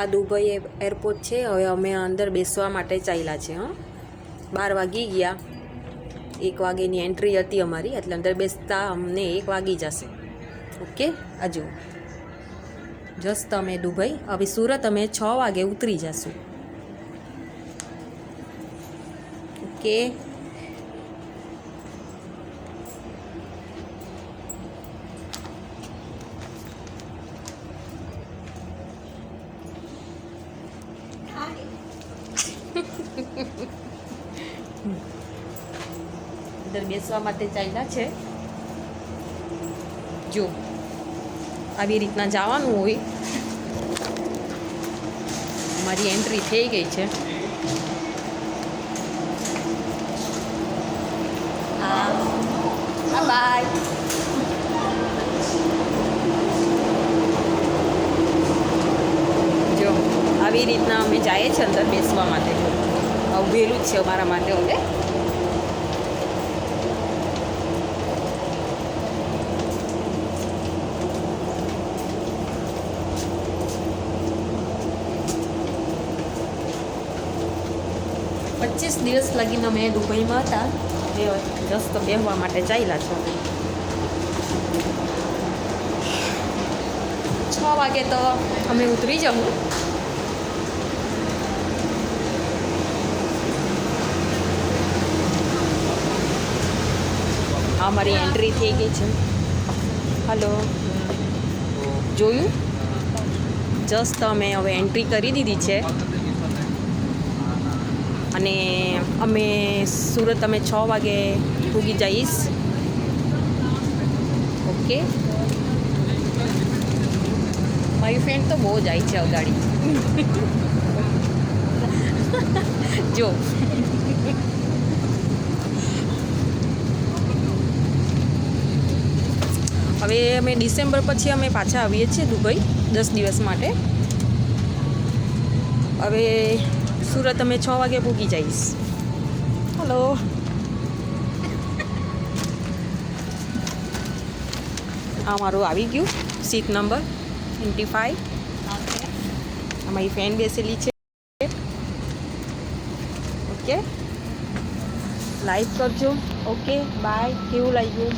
આ Dubai airport છે. હવે અમે અંદર બેસવા માટે ચાલ્યા છે, હં. બાર વાગી ગયા. એક વાગેની એન્ટ્રી હતી અમારી, એટલે અંદર બેસતા અમને એક વાગી જશે. ઓકે? હજુ જસ્ટ અમે દુબઈ, હવે સુરત અમે છ વાગે ઉતરી જશું. ઓકે? અંદર બેસવા માટે ચાલ્યા છે. જો, આવી રીતના જવાનું હોય. મારી એન્ટ્રી થઈ ગઈ છે. બાય જો, આવી રીતના અમે જઈએ છીએ અંદર બેસવા માટે. ઉભેલું જ છે અમારા માટે હવે પચીસ દિવસ લગીને અમે દુબઈમાં હતા. બે જસ્ત બેહવા માટે ચાલ્યા છો છ વાગે તો અમે ઉતરી જવું. આ મારી એન્ટ્રી થઈ ગઈ છે. હલો જોયું? જસ્ટ અમે હવે એન્ટ્રી કરી દીધી છે. અને અમે સુરત અમે છ વાગે પૂગી જઈશ. ઓકે. મારી ફ્રેન્ડ તો બહુ જાય છે અગાડી. જો. હવે અમે ડિસેમ્બર પછી અમે પાછા આવીએ છીએ દુબઈ દસ દિવસ માટે. હવે સુરત અમે છ વાગે પૂગી જઈશ. હલો. આ મારું આવી ગયું, સીટ નંબર ટ્વેન્ટી ફાઈવ અમારી ફેન બેસેલી છે. ઓકે. લાઈક કરજો. ઓકે બાય કેવું લાગ્યું?